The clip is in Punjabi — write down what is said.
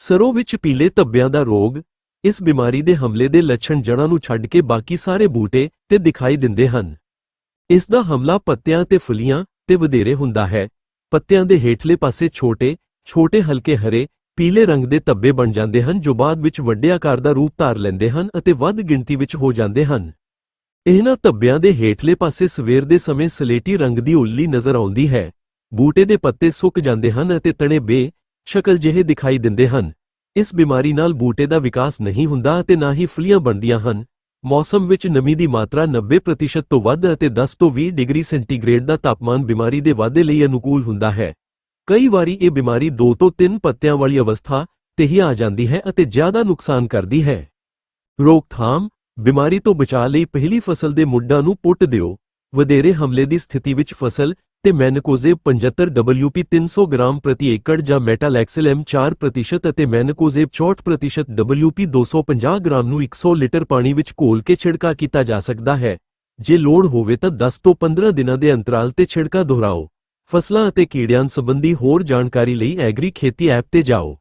ਸਰੋਂ ਵਿੱਚ ਪੀਲੇ ਧੱਬਿਆਂ ਦਾ ਰੋਗ, ਇਸ ਬਿਮਾਰੀ ਦੇ ਹਮਲੇ ਦੇ ਲੱਛਣ ਜੜ੍ਹਾਂ ਨੂੰ ਛੱਡ ਕੇ ਬਾਕੀ ਸਾਰੇ ਬੂਟੇ ਤੇ ਦਿਖਾਈ ਦਿੰਦੇ ਹਨ। ਇਸ ਦਾ ਹਮਲਾ ਪੱਤਿਆਂ ਤੇ ਫੁੱਲੀਆਂ ਤੇ ਵਧੇਰੇ ਹੁੰਦਾ ਹੈ। ਪੱਤਿਆਂ ਦੇ ਹੇਠਲੇ ਪਾਸੇ ਛੋਟੇ ਛੋਟੇ ਹਲਕੇ ਹਰੇ, ਪੀਲੇ ਰੰਗ ਦੇ ਧੱਬੇ ਬਣ ਜਾਂਦੇ ਹਨ ਜੋ ਬਾਅਦ ਵਿੱਚ ਵੱਡੇ ਆਕਾਰ ਦਾ ਰੂਪ ਧਾਰ ਲੈਂਦੇ ਹਨ ਅਤੇ ਵੱਧ ਗਿਣਤੀ ਵਿੱਚ ਹੋ ਜਾਂਦੇ ਹਨ। ਇਹਨਾਂ ਧੱਬਿਆਂ ਦੇ ਹੇਠਲੇ ਪਾਸੇ ਸਵੇਰ ਦੇ ਸਮੇਂ ਸਲੇਟੀ ਰੰਗ ਦੀ ਉੱਲੀ ਨਜ਼ਰ ਆਉਂਦੀ ਹੈ। ਬੂਟੇ ਦੇ ਪੱਤੇ ਸੁੱਕ ਜਾਂਦੇ ਹਨ ਅਤੇ ਤਣੇ ਬੇ ਸ਼ਕਲ ਜਿਹੇ ਦਿਖਾਈ ਦਿੰਦੇ ਹਨ। ਇਸ ਬਿਮਾਰੀ ਨਾਲ ਬੂਟੇ ਦਾ ਵਿਕਾਸ ਨਹੀਂ ਹੁੰਦਾ ਅਤੇ ਨਾ ਹੀ ਫਲੀਆਂ ਬਣਦੀਆਂ ਹਨ। ਮੌਸਮ ਵਿੱਚ ਨਮੀ ਦੀ ਮਾਤਰਾ 90% ਤੋਂ ਵੱਧ ਅਤੇ 10 ਤੋਂ 20 ਡਿਗਰੀ ਸੈਂਟੀਗ੍ਰੇਡ ਦਾ ਤਾਪਮਾਨ ਬਿਮਾਰੀ ਦੇ ਵਾਧੇ ਲਈ ਅਨੁਕੂਲ ਹੁੰਦਾ ਹੈ। ਕਈ ਵਾਰੀ ਇਹ ਬਿਮਾਰੀ 2 ਤੋਂ 3 ਪੱਤਿਆਂ ਵਾਲੀ ਅਵਸਥਾ ਤੇ ਹੀ ਆ ਜਾਂਦੀ ਹੈ ਅਤੇ ਜ਼ਿਆਦਾ ਨੁਕਸਾਨ ਕਰਦੀ ਹੈ। ਰੋਕਥਾਮ ਬਿਮਾਰੀ ਤੋਂ ਬਚਾਅ ਲਈ ਪਹਿਲੀ ਫਸਲ ਦੇ ਮੁੱਢਾਂ ਨੂੰ ਪੁੱਟ ਦਿਓ। ਵਧੇਰੇ ਹਮਲੇ ਦੀ ਸਥਿਤੀ ਵਿੱਚ ਫਸਲ ਤੇ ਮੈਨਕੋਜ਼ੇਬ 75 WP 300 ਗ੍ਰਾਮ ਪ੍ਰਤੀ ਏਕੜ ਜਾਂ ਮੈਟਾਲੈਕਸਲ M4% ਅਤੇ ਮੈਨਕੋਜ਼ੇਬ 64% WP 250 ਗ੍ਰਾਮ ਨੂੰ 100 ਲੀਟਰ ਪਾਣੀ ਵਿੱਚ ਘੋਲ ਕੇ ਛਿੜਕਾ ਕੀਤਾ ਜਾ ਸਕਦਾ ਹੈ। ਜੇ ਲੋੜ ਹੋਵੇ ਤਾਂ 10 ਤੋਂ 15 ਦਿਨਾਂ ਦੇ ਅੰਤਰਾਲ ਤੇ ਛਿੜਕਾ ਦੁਹਰਾਓ। ਫਸਲਾਂ ਅਤੇ ਕੀੜਿਆਂ ਸੰਬੰਧੀ ਹੋਰ ਜਾਣਕਾਰੀ ਲਈ ਐਗਰੀ ਖੇਤੀ ਐਪ ਤੇ ਜਾਓ।